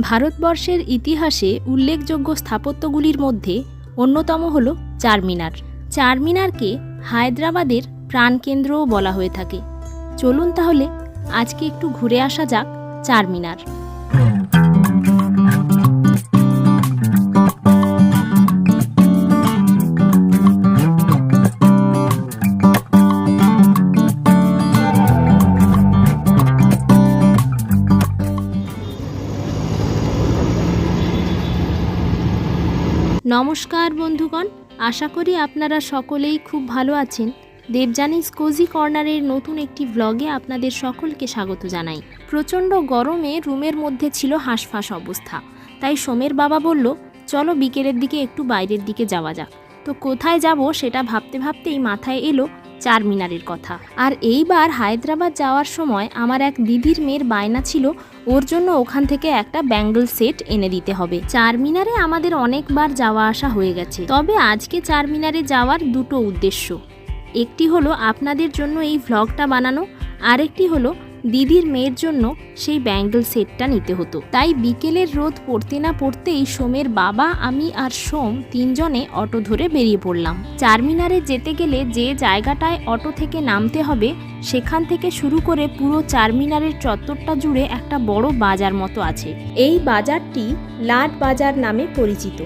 ভারতবর্ষের ইতিহাসে উল্লেখযোগ্য স্থাপত্যগুলির মধ্যে অন্যতম হল চারমিনার। চারমিনারকে হায়দ্রাবাদের প্রাণকেন্দ্রও বলা হয়ে থাকে। চলুন তাহলে আজকে একটু ঘুরে আসা যাক চারমিনার। নমস্কার বন্ধুগণ, আশা করি আপনারা সকলেই খুব ভালো আছেন। দেবজানিস কোজি কর্নারের নতুন একটি ব্লগে আপনাদের সকলকে স্বাগত জানাই। প্রচণ্ড গরমে রুমের মধ্যে ছিল হাঁসফাঁস অবস্থা। তাই সোমের বাবা বলল, চলো বিকেলের দিকে একটু বাইরের দিকে যাওয়া যাক। তো কোথায় যাব সেটা ভাবতে ভাবতেই মাথায় এলো চার মিনারের কথা। আর এইবার হায়দ্রাবাদ যাওয়ার সময় আমার এক দিদির মেয়ের বায়না ছিল, ওর জন্য ওখান থেকে একটা ব্যাঙ্গল সেট এনে দিতে হবে। চার মিনারে আমাদের অনেকবার যাওয়া আসা হয়ে গেছে। তবে আজকে চার মিনারে যাওয়ার দুটো উদ্দেশ্য। একটি হলো আপনাদের জন্য এই ভ্লগটা বানানো, আরেকটি হলো দিদির মেয়ের জন্য সেই ব্যাঙ্গল সেটটা নিতে হতো। তাই বিকেলের রোদ পড়তে না পড়তেই সোমের বাবা, আমি আর সোম তিনজনে অটো ধরে বেরিয়ে পড়লাম। চারমিনারে যেতে গেলে যে জায়গাটায় অটো থেকে নামতে হবে, সেখান থেকে শুরু করে পুরো চারমিনারের চত্বরটা জুড়ে একটা বড় বাজার মতো আছে। এই বাজারটি লাট বাজার নামে পরিচিত।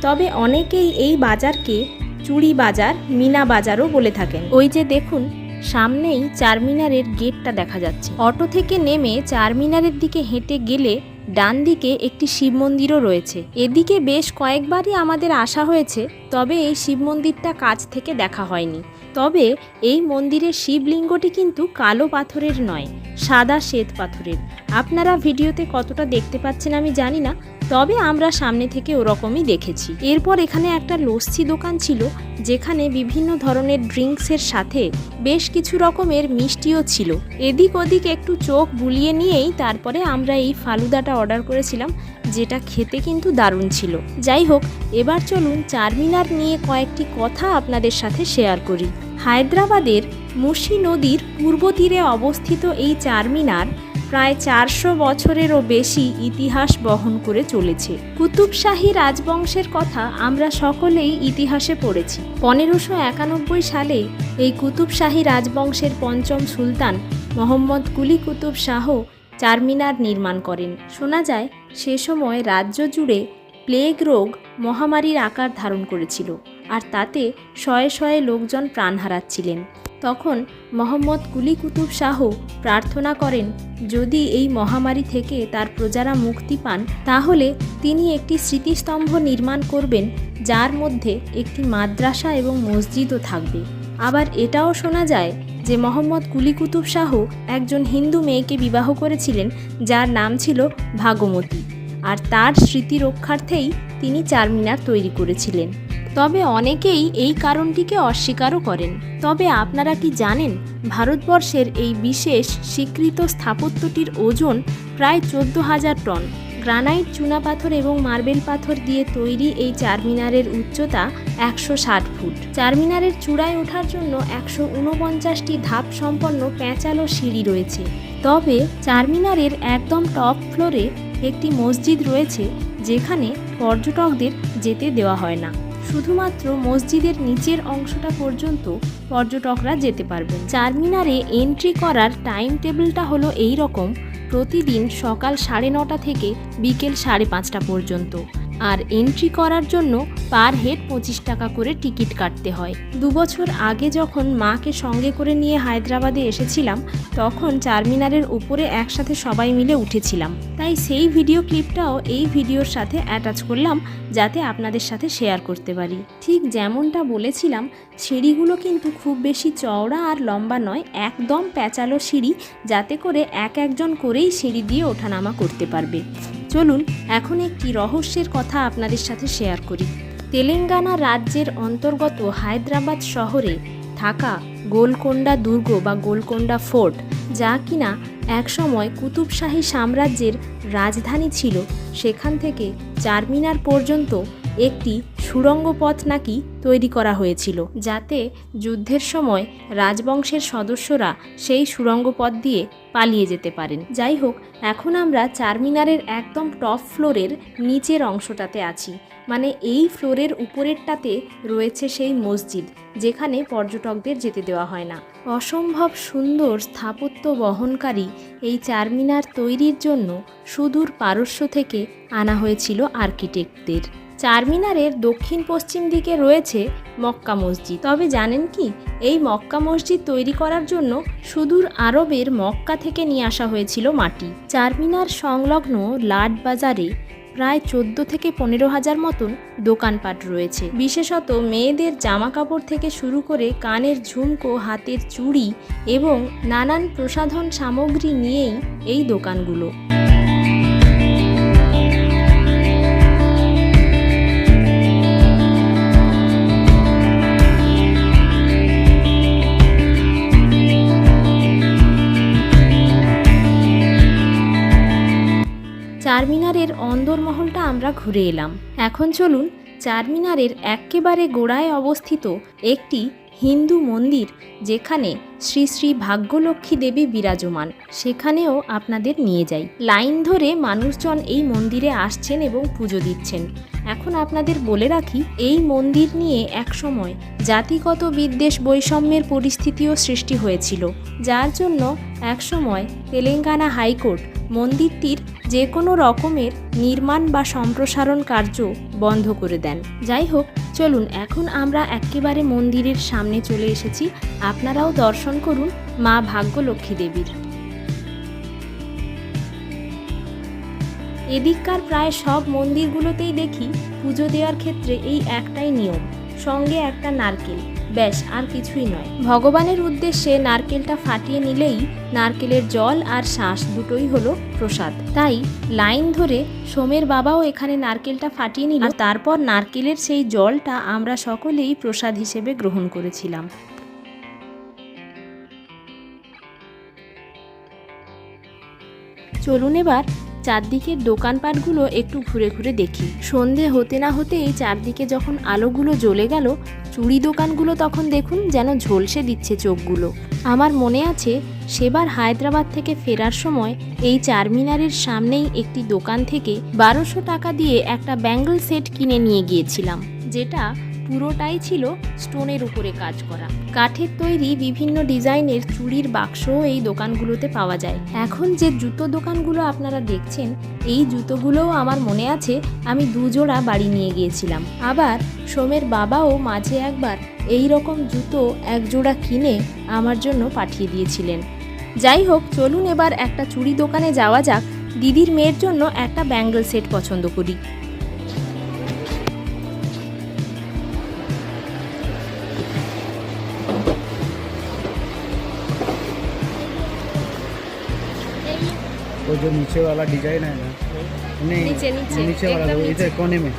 তবে অনেকেই এই বাজারকে চুড়ি বাজার, মিনা বাজারও বলে থাকেন। ওই যে দেখুন সামনেই চারমিনারের গেটটা দেখা যাচ্ছে। অটো থেকে নেমে চারমিনারের দিকে হেঁটে গেলে ডান দিকে একটি শিব মন্দিরও রয়েছে। এদিকে বেশ কয়েকবারই আমাদের আসা হয়েছে, তবে এই শিব মন্দিরটা কাছ থেকে দেখা হয়নি। তবে এই মন্দিরের শিবলিঙ্গটি কিন্তু কালো পাথরের নয়, সাদা শ্বেত পাথরের। আপনারা ভিডিওতে কতটা দেখতে পাচ্ছেন আমি জানি না, তবে আমরা সামনে থেকে ওরকমই দেখেছি। এরপর এখানে একটা লস্যি দোকান ছিল, যেখানে বিভিন্ন ধরনের ড্রিঙ্কসের সাথে বেশ কিছু রকমের মিষ্টিও ছিল। এদিক ওদিক একটু চোখ বুলিয়ে নিয়েই তারপরে আমরা এই ফালুদাটা অর্ডার করেছিলাম, যেটা খেতে কিন্তু দারুণ ছিল। যাই হোক, এবার চলুন চারমিনার নিয়ে কয়েকটি কথা আপনাদের সাথে শেয়ার করি। হায়দ্রাবাদের মুসি নদীর পূর্ব তীরে অবস্থিত এই চারমিনার প্রায় চারশো বছরেরও বেশি ইতিহাস বহন করে চলেছে। কুতুবশাহী রাজবংশের কথা আমরা সকলেই ইতিহাসে পড়েছি। পনেরোশো একানব্বই সালে এই কুতুবশাহী রাজবংশের পঞ্চম সুলতান মোহাম্মদ কুলি কুতুব শাহ চারমিনার নির্মাণ করেন। শোনা যায়, সে সময় রাজ্য জুড়ে প্লেগ রোগ মহামারীর আকার ধারণ করেছিল। আর তাতে শয়ে শয়ে লোকজন প্রাণ হারাচ্ছিলেন। তখন মোহাম্মদ কুলি কুতুব শাহ প্রার্থনা করেন, যদি এই মহামারী থেকে তার প্রজারা মুক্তি পান, তাহলে তিনি একটি স্মৃতিস্তম্ভ নির্মাণ করবেন, যার মধ্যে একটি মাদ্রাসা এবং মসজিদও থাকবে। আবার এটাও শোনা যায় যে মোহাম্মদ কুলি কুতুব শাহ একজন হিন্দু মেয়েকে বিবাহ করেছিলেন, যার নাম ছিল ভাগমতী। আর তার স্মৃতি রক্ষার্থেই তিনি চারমিনার তৈরি করেছিলেন। তবে অনেকেই এই কারণটিকে অস্বীকারও করেন। তবে আপনারা কি জানেন, ভারতবর্ষের এই বিশেষ স্বীকৃত স্থাপত্যটির ওজন প্রায় চোদ্দ হাজার টন। গ্রানাইট, চুনাপাথর এবং মার্বেল পাথর দিয়ে তৈরি এই চারমিনারের উচ্চতা একশো ষাট ফুট। চারমিনারের চূড়ায় ওঠার জন্য একশো উনপঞ্চাশটি ধাপ সম্পন্ন প্যাঁচালো সিঁড়ি রয়েছে। তবে চারমিনারের একদম টপ ফ্লোরে একটি মসজিদ রয়েছে, যেখানে পর্যটকদের যেতে দেওয়া হয় না। শুধুমাত্র মসজিদের নিচের অংশটা পর্যন্ত পর্যটকরা যেতে পারবেন। চারমিনারে এন্ট্রি করার টাইম টেবিলটা হলো এই রকম প্রতিদিন সকাল সাড়ে নটা থেকে বিকেল সাড়ে পাঁচটা পর্যন্ত। আর এন্ট্রি করার জন্য পার হেড পঁচিশ টাকা করে টিকিট কাটতে হয়। দুবছর আগে যখন মাকে সঙ্গে করে নিয়ে হায়দ্রাবাদে এসেছিলাম, তখন চারমিনারের উপরে একসাথে সবাই মিলে উঠেছিলাম। তাই সেই ভিডিও ক্লিপটাও এই ভিডিওর সাথে অ্যাটাচ করলাম, যাতে আপনাদের সাথে শেয়ার করতে পারি। ঠিক যেমনটা বলেছিলাম, সিঁড়িগুলো কিন্তু খুব বেশি চওড়া আর লম্বা নয়, একদম প্যাচালো সিঁড়ি, যাতে করে এক একজন করেই সিঁড়ি দিয়ে ওঠানামা করতে পারবে। চলুন, এখন একটি রহস্যের কথা আপনাদের সাথে শেয়ার করি। তেলেঙ্গানা রাজ্যের অন্তর্গত হায়দ্রাবাদ শহরে থাকা গোলকোন্ডা দুর্গ বা গোলকোন্ডা ফোর্ট, যা কিনা একসময় কুতুবশাহী সাম্রাজ্যের রাজধানী ছিল, সেখান থেকে চারমিনার পর্যন্ত একটি সুড়ঙ্গ পথ নাকি তৈরি করা হয়েছিল, যাতে যুদ্ধের সময় রাজবংশের সদস্যরা সেই সুড়ঙ্গ পথ দিয়ে পালিয়ে যেতে পারেন। যাই হোক এখন আমরা চারমিনারের একদম টপ ফ্লোরের নিচের অংশটাতে আছি মানে এই ফ্লোরের উপরেরটাতে রয়েছে সেই মসজিদ, যেখানে পর্যটকদের যেতে দেওয়া হয় না। অসম্ভব সুন্দর স্থাপত্য বহনকারী এই চারমিনার তৈরির জন্য সুদূর পারস্য থেকে আনা হয়েছিল আর্কিটেক্টদের। চারমিনারের দক্ষিণ পশ্চিম দিকে রয়েছে মক্কা মসজিদ। তবে জানেন কি, এই মক্কা মসজিদ তৈরি করার জন্য সুদূর আরবের মক্কা থেকে নিয়ে আসা হয়েছিল মাটি। চারমিনার সংলগ্ন লাট বাজারে প্রায় চোদ্দ থেকে পনেরো হাজার মতন দোকানপাট রয়েছে। বিশেষত মেয়েদের জামা কাপড় থেকে শুরু করে কানের ঝুমকো, হাতের চুড়ি এবং নানান প্রসাধন সামগ্রী নিয়েই এই দোকানগুলো। ঘুরে এলাম। এখন চলুন চারমিনারের একেবারে গোড়ায় অবস্থিত একটি হিন্দু মন্দির, যেখানে শ্রী শ্রী ভাগ্যলক্ষ্মী দেবী বিরাজমান। সেখানেও আপনাদের নিয়ে যাই। লাইন ধরে মানুষজন এই মন্দিরে আসছেন এবং পুজো দিচ্ছেন। এখন আপনাদের বলে রাখি, এই মন্দির নিয়ে একসময় জাতিগত বিদ্বেষ বৈষম্যের পরিস্থিতিও সৃষ্টি হয়েছিল। যার জন্য একসময় তেলেঙ্গানা হাইকোর্ট মন্দিরটির যে কোনো রকমের নির্মাণ বা সম্প্রসারণ কার্য বন্ধ করে দেন। যাই হোক, চলুন, এখন আমরা একেবারে মন্দিরের সামনে চলে এসেছি। আপনারাও দর্শন করুন মা ভাগ্যলক্ষ্মী দেবীর। এদিককার প্রায় সব মন্দিরগুলোতেই দেখি পুজো দেওয়ার ক্ষেত্রে এই একটাই নিয়ম, সঙ্গে একটা নারকেল। ব্যাস আর কিছুই নয়। ভগবানের উদ্দেশ্যে নারকেলটা ফাটিয়ে নিলেই নারকেলের জল আর শ্বাস দুটোই হলো প্রসাদ। তাই লাইন ধরে সোমের বাবাও এখানে নারকেলটা ফাটিয়ে নিল। তারপর নারকেলের সেই জলটা আমরা সকলেই প্রসাদ হিসেবে গ্রহণ করেছিলাম। চলুন এবার চারদিকের দোকানপাটগুলো একটু ঘুরে ঘুরে দেখি। সন্ধে হতে না হতেই চারদিকে যখন আলোগুলো জ্বলে গেল, চুড়ি দোকানগুলো তখন দেখুন যেন ঝলসে দিচ্ছে চোখগুলো। আমার মনে আছে, সেবার হায়দ্রাবাদ থেকে ফেরার সময় এই চারমিনারের সামনেই একটি দোকান থেকে বারোশো টাকা দিয়ে একটা ব্যাঙ্গল সেট কিনে নিয়ে গিয়েছিলাম, যেটা পুরোটাই ছিল স্টোনের উপরে কাজ করা। কাঠের তৈরি বিভিন্ন ডিজাইনের চুড়ির বাক্সও এই দোকানগুলোতে পাওয়া যায়। এখন যে জুতো দোকানগুলো আপনারা দেখছেন, এই জুতোগুলোও আমার মনে আছে আমি দুজোড়া বাড়ি নিয়ে গিয়েছিলাম। আবার সোমের বাবাও মাঝে একবার এই রকম জুতো এক জোড়া কিনে আমার জন্য পাঠিয়ে দিয়েছিলেন। যাই হোক, চলুন এবার একটা চুড়ি দোকানে যাওয়া যাক। দিদির মেয়ের জন্য একটা ব্যাঙ্গল সেট পছন্দ করি। जो नीचे वाला डिजाइन है ना नहीं नीचे- नीचे, नीचे वाला एकदम वो इधर नीचे। कोने में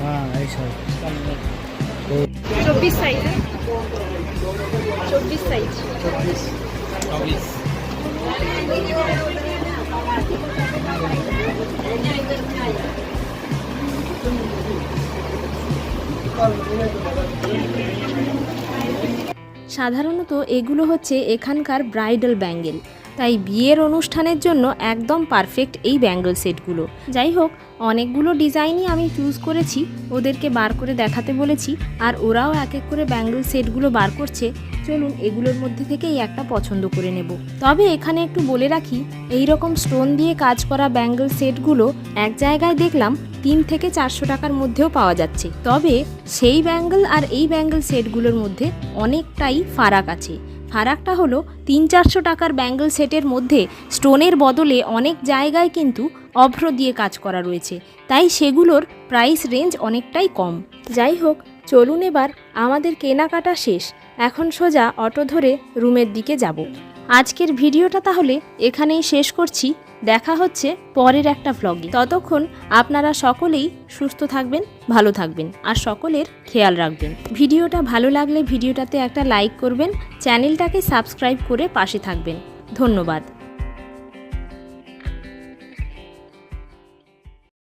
हाँ ऐसा तो চব্বিশ সাইজ চব্বিশ সাইজ সাধারণত এগুলো হচ্ছে এখানকার ব্রাইডাল ব্যাঙ্গেল তাই বিয়ের অনুষ্ঠানের জন্য একদম পারফেক্ট এই ব্যাঙ্গেল সেটগুলো যাই হোক অনেকগুলো ডিজাইনই আমি চুজ করেছি, ওদেরকে বার করে দেখাতে বলেছি, আর ওরাও এক এক করে ব্যাঙ্গেল সেটগুলো বার করছে। চলুন, এগুলোর মধ্যে থেকেই একটা পছন্দ করে নেব। তবে এখানে একটু বলে রাখি এই রকম স্টোন দিয়ে কাজ করা ব্যাঙ্গেল সেটগুলো এক জায়গায় দেখলাম তিন থেকে চারশো টাকার মধ্যেও পাওয়া যাচ্ছে। তবে সেই ব্যাঙ্গেল আর এই ব্যাঙ্গেল সেটগুলোর মধ্যে অনেকটাই ফারাক আছে। ফারাকটা হলো তিন চারশো টাকার ব্যাঙ্গেল সেটের মধ্যে স্টোনের বদলে অনেক জায়গায় কিন্তু অভ্র দিয়ে কাজ করা রয়েছে। তাই সেগুলোর প্রাইস রেঞ্জ অনেকটাই কম। যাই হোক, চলুন এবার আমাদের কেনাকাটা শেষ। এখন সোজা অটো ধরে রুমের দিকে যাব। আজকের ভিডিওটা তাহলে এখানেই শেষ করছি। দেখা হচ্ছে পরের একটা ভ্লগে ততক্ষণ আপনারা সকলেই সুস্থ থাকবেন, ভালো থাকবেন, আর সকলের খেয়াল রাখবেন। ভিডিওটা ভালো লাগলে ভিডিওটাতে একটা লাইক করবেন, চ্যানেলটাকে সাবস্ক্রাইব করে পাশে থাকবেন। ধন্যবাদ।